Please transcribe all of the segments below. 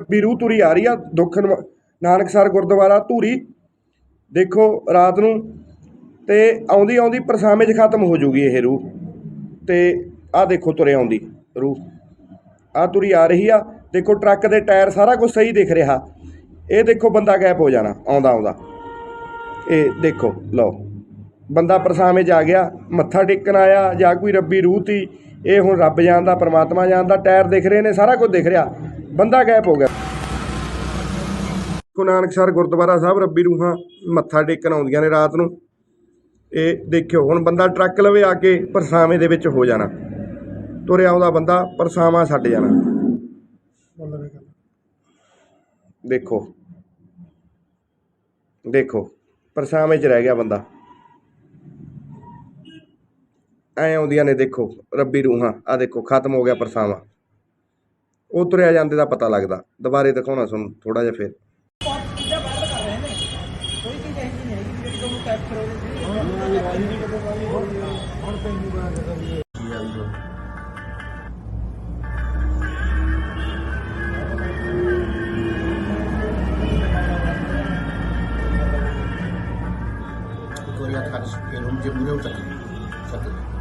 ਰੱਬੀ ਰੂਹ ਤੁਰੀ ਆ ਰਹੀ ਆ, ਦੁੱਖ ਨਿਵਾ- ਨਾਨਕਸਰ ਗੁਰਦੁਆਰਾ ਧੂਰੀ, ਦੇਖੋ ਰਾਤ ਨੂੰ, ਤੇ ਆਉਂਦੀ ਆਉਂਦੀ ਪਰਸਾਵੇਂ 'ਚ ਖਤਮ ਹੋ ਜੂਗੀ ਇਹ ਰੂਹ, ਤੇ ਆਹ ਦੇਖੋ ਤੁਰੇ ਆਉਂਦੀ ਰੂਹ, ਆਹ ਤੁਰੀ ਆ ਰਹੀ ਆ, ਦੇਖੋ ਟਰੱਕ ਦੇ ਟਾਇਰ ਸਾਰਾ ਕੁਝ ਸਹੀ ਦਿਖ ਰਿਹਾ, ਇਹ ਦੇਖੋ ਬੰਦਾ ਗਾਇਬ ਹੋ ਜਾਣਾ, ਆਉਂਦਾ ਆਉਂਦਾ, ਇਹ ਦੇਖੋ, ਲਓ, ਬੰਦਾ ਪਰਸਾਵੇਂ 'ਚ ਆ ਗਿਆ, ਮੱਥਾ ਟੇਕਣ ਆਇਆ, ਜਾਂ ਕੋਈ ਰੱਬੀ ਰੂਹ ਤੀ, ਇਹ ਹੁਣ ਰੱਬ ਜਾਣਦਾ, ਪਰਮਾਤਮਾ ਜਾਣਦਾ, ਟਾਇਰ ਦਿਖ ਰਹੇ ਨੇ, ਸਾਰਾ ਕੁਝ ਦਿਖ ਰਿਹਾ ਬੰਦਾ ਗਾਇਬ ਹੋ ਗਿਆ। ਗੁਰੂ ਨਾਨਕਸਰ ਗੁਰਦੁਆਰਾ ਸਾਹਿਬ ਰੱਬੀ ਰੂਹਾਂ ਮੱਥਾ ਟੇਕਣ ਆਉਂਦੀਆਂ ਨੇ ਰਾਤ ਨੂੰ। ਇਹ ਦੇਖਿਓ, ਹੁਣ ਬੰਦਾ ਟਰੱਕ ਲਵੇ ਆ ਕੇ ਪਰਸਾਵੇਂ ਦੇ ਵਿੱਚ ਹੋ ਜਾਣਾ। ਤੁਰਿਆ ਆਉਂਦਾ ਬੰਦਾ, ਪਰਸਾਵਾਂ ਛੱਡ ਜਾਣਾ। ਦੇਖੋ। ਦੇਖੋ, ਪਰਸਾਵੇਂ 'ਚ ਰਹਿ ਗਿਆ ਬੰਦਾ। ਐ ਆਉਂਦੀਆਂ ਨੇ ਦੇਖੋ, ਰੱਬੀ ਰੂਹਾਂ। ਆ ਦੇਖੋ, ਖਤਮ ਹੋ ਗਿਆ ਪਰਸਾਵਾਂ। ਉਹ ਤੁਰਿਆ ਜਾਂਦੇ ਦਾ ਪਤਾ ਲੱਗਦਾ ਦੁਬਾਰੇ ਦਿਖਾਉਣਾ ਤੁਹਾਨੂੰ ਥੋੜਾ ਜਿਹਾ ਫਿਰ कोरिया था फिर हम जब मुझे उतर सके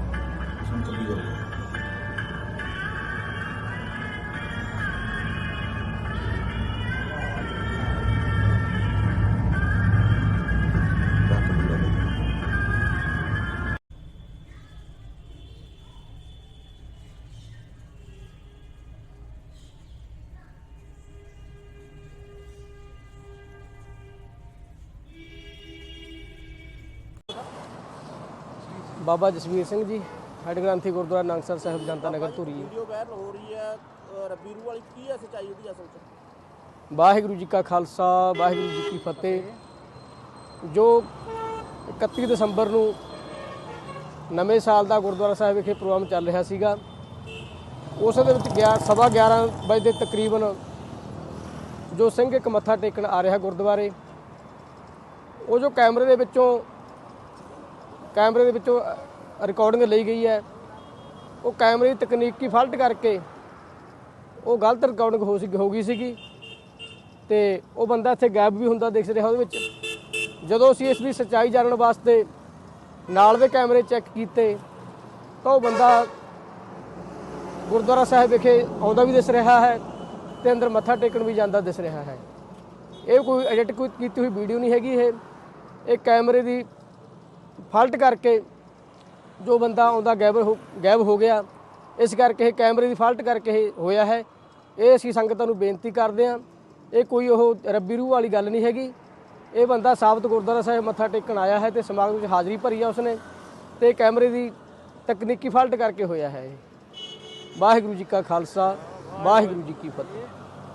ਬਾਬਾ Jasvir Singh ji head granthi Gurdwara Nanaksar Sahib Janta Nagar Dhuri video viral ਹੋ ਰਹੀ ਹੈ ਰੱਬੀ ਰੂ ਵਾਲੀ ਕੀ ਹੈ ਸੱਚਾਈ ਉਹਦੀ ਅਸਲ 'ਚ? ਵਾਹਿਗੁਰੂ ਜੀ ਕਾ ਖਾਲਸਾ ਵਾਹਿਗੁਰੂ ਜੀ ਕੀ ਫਤਿਹ। ਜੋ 31 ਦਸੰਬਰ ਨੂੰ ਨਵੇਂ ਸਾਲ ਦਾ ਗੁਰਦੁਆਰਾ ਸਾਹਿਬ ਵਿਖੇ ਪ੍ਰੋਗਰਾਮ ਚੱਲ ਰਿਹਾ ਸੀਗਾ ਉਸ ਦੇ ਵਿੱਚ ਗਿਆ ਸਵਾ 11 ਵਜੇ ਦੇ ਤਕਰੀਬਨ ਜੋ ਸਿੰਘ ਇੱਕ ਮੱਥਾ ਟੇਕਣ ਆ ਰਿਹਾ ਗੁਰਦੁਆਰੇ ਉਹ ਜੋ ਕੈਮਰੇ ਦੇ ਵਿੱਚੋਂ ਕੈਮਰੇ ਦੇ ਵਿੱਚੋਂ ਰਿਕਾਰਡਿੰਗ ਲਈ ਗਈ ਹੈ। ਉਹ ਕੈਮਰੇ ਦੀ ਤਕਨੀਕੀ ਫਾਲਟ ਕਰਕੇ ਉਹ ਗਲਤ ਰਿਕਾਰਡਿੰਗ ਹੋ ਸੀ, ਹੋ ਗਈ ਸੀਗੀ। ਤੇ ਉਹ ਬੰਦਾ ਇੱਥੇ ਗਾਇਬ ਵੀ ਹੁੰਦਾ, ਦਿਖ ਰਿਹਾ ਉਹਦੇ ਵਿੱਚ। ਜਦੋਂ ਅਸੀਂ ਇਸ ਦੀ ਸੱਚਾਈ ਜਾਣਨ ਵਾਸਤੇ ਨਾਲ ਦੇ ਕੈਮਰੇ ਚੈੱਕ ਕੀਤੇ, ਤਾਂ ਉਹ ਬੰਦਾ ਗੁਰਦੁਆਰਾ ਸਾਹਿਬ ਵਿਖੇ ਆਉਂਦਾ ਵੀ ਦਿਸ ਰਿਹਾ ਹੈ ਤੇ ਅੰਦਰ ਮੱਥਾ ਟੇਕਣ ਵੀ ਜਾਂਦਾ ਦਿਸ ਰਿਹਾ ਹੈ। ਇਹ ਕੋਈ ਐਡਿਟ ਕੋਈ ਕੀਤੀ ਹੋਈ ਵੀਡੀਓ ਨਹੀਂ ਹੈਗੀ ਇਹ। ਇਹ ਕੈਮਰੇ ਦੀ ਫਾਲਟ ਕਰਕੇ ਜੋ ਬੰਦਾ ਆਉਂਦਾ ਗਾਇਬ ਹੋ ਗਾਇਬ ਹੋ ਗਿਆ, ਇਸ ਕਰਕੇ ਇਹ ਕੈਮਰੇ ਦੀ ਫਾਲਟ ਕਰਕੇ ਇਹ ਹੋਇਆ ਹੈ। ਇਹ ਅਸੀਂ ਸੰਗਤਾਂ ਨੂੰ ਬੇਨਤੀ ਕਰਦੇ ਹਾਂ। ਇਹ ਕੋਈ ਉਹ ਰੱਬੀ ਰੂਹ ਵਾਲੀ ਗੱਲ ਨਹੀਂ ਹੈਗੀ। ਇਹ ਬੰਦਾ ਸਾਬਤ ਗੁਰਦੁਆਰਾ ਸਾਹਿਬ ਮੱਥਾ ਟੇਕਣ ਆਇਆ ਹੈ ਤੇ ਸਮਾਗਮ ਵਿੱਚ ਹਾਜ਼ਰੀ ਭਰੀ ਆ ਉਸਨੇ ਤੇ ਕੈਮਰੇ ਦੀ ਤਕਨੀਕੀ ਫਾਲਟ ਕਰਕੇ ਹੋਇਆ ਹੈ ਇਹ। ਵਾਹਿਗੁਰੂ ਜੀ ਕਾ ਖਾਲਸਾ, ਵਾਹਿਗੁਰੂ ਜੀ ਕੀ ਫਤਿਹ।